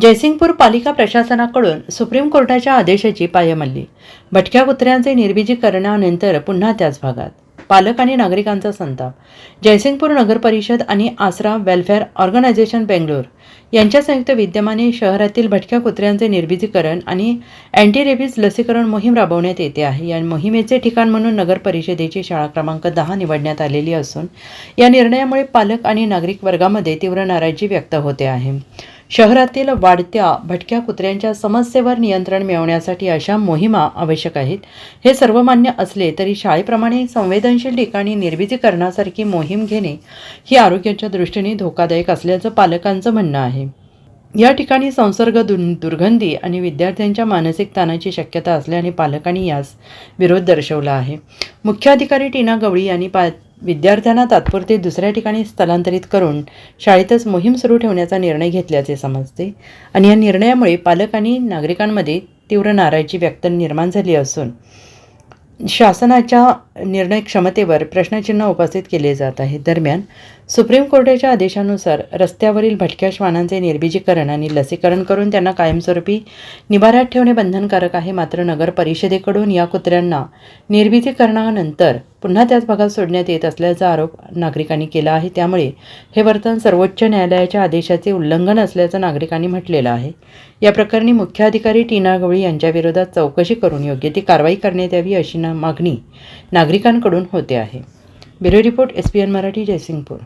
जयसिंगपूर पालिका प्रशासनाकडून सुप्रीम कोर्टाच्या आदेशाची पायमल्ली. भटक्या कुत्र्यांचे निर्बीजीकरणानंतर पुन्हा त्याच भागात. पालक आणि नागरिकांचा संताप. जयसिंगपूर नगर परिषद आणि आसरा वेलफेअर ऑर्गनायझेशन बेंगलोर यांच्या संयुक्त विद्यमाने शहरातील भटक्या कुत्र्यांचे निर्बीजीकरण आणि अँटी रेबीज लसीकरण मोहीम राबवण्यात येते आहे. या मोहिमेचे ठिकाण म्हणून नगर परिषदेची शाळा क्रमांक दहा निवडण्यात आलेली असून या निर्णयामुळे पालक आणि नागरिक वर्गामध्ये तीव्र नाराजी व्यक्त होते आहे. शहरातील वाढत्या भटक्या कुत्र्यांच्या समस्येवर नियंत्रण मिळवण्यासाठी अशा मोहिमा आवश्यक आहेत. हे सर्वमान्य असले तरी शाळेप्रमाणे संवेदनशील ठिकाणी निर्बीजीकरणासारखी मोहीम घेणे ही आरोग्याच्या दृष्टीने धोकादायक असल्याचं पालकांचं म्हणणं आहे. या ठिकाणी संसर्ग दुन दुर्गंधी आणि विद्यार्थ्यांच्या मानसिक ताणाची शक्यता असल्याने पालकांनी यास विरोध दर्शवला आहे. मुख्याधिकारी टीना गवळी यांनी पा विद्यार्थ्यांना तात्पुरते दुसऱ्या ठिकाणी स्थलांतरित करून शाळेतच मोहीम सुरू ठेवण्याचा निर्णय घेतल्याचे समजते. आणि या निर्णयामुळे पालक आणि नागरिकांमध्ये तीव्र नाराजी व्यक्त निर्माण झाली असून शासनाच्या निर्णय क्षमतेवर प्रश्नचिन्ह उपस्थित केले जात आहे. दरम्यान सुप्रीम कोर्टाच्या आदेशानुसार रस्त्यावरील भटक्या श्वानांचे निर्बीजीकरण आणि लसीकरण करून त्यांना कायमस्वरूपी निवाऱ्यात ठेवणे बंधनकारक आहे. मात्र नगर परिषदेकडून या कुत्र्यांना निर्बीजीकरणानंतर पुन्हा त्याच भागात सोडण्यात येत असल्याचा आरोप नागरिकांनी केला आहे. त्यामुळे हे वर्तन सर्वोच्च न्यायालयाच्या आदेशाचे उल्लंघन असल्याचं नागरिकांनी म्हटलेलं आहे. या प्रकरणी मुख्याधिकारी टीना गवळी यांच्याविरोधात चौकशी करून योग्य ती कारवाई करण्यात यावी अशी ना मागणी नागरिकांकडून होते आहे. Bureau report S P N Marathi Jaysingpur.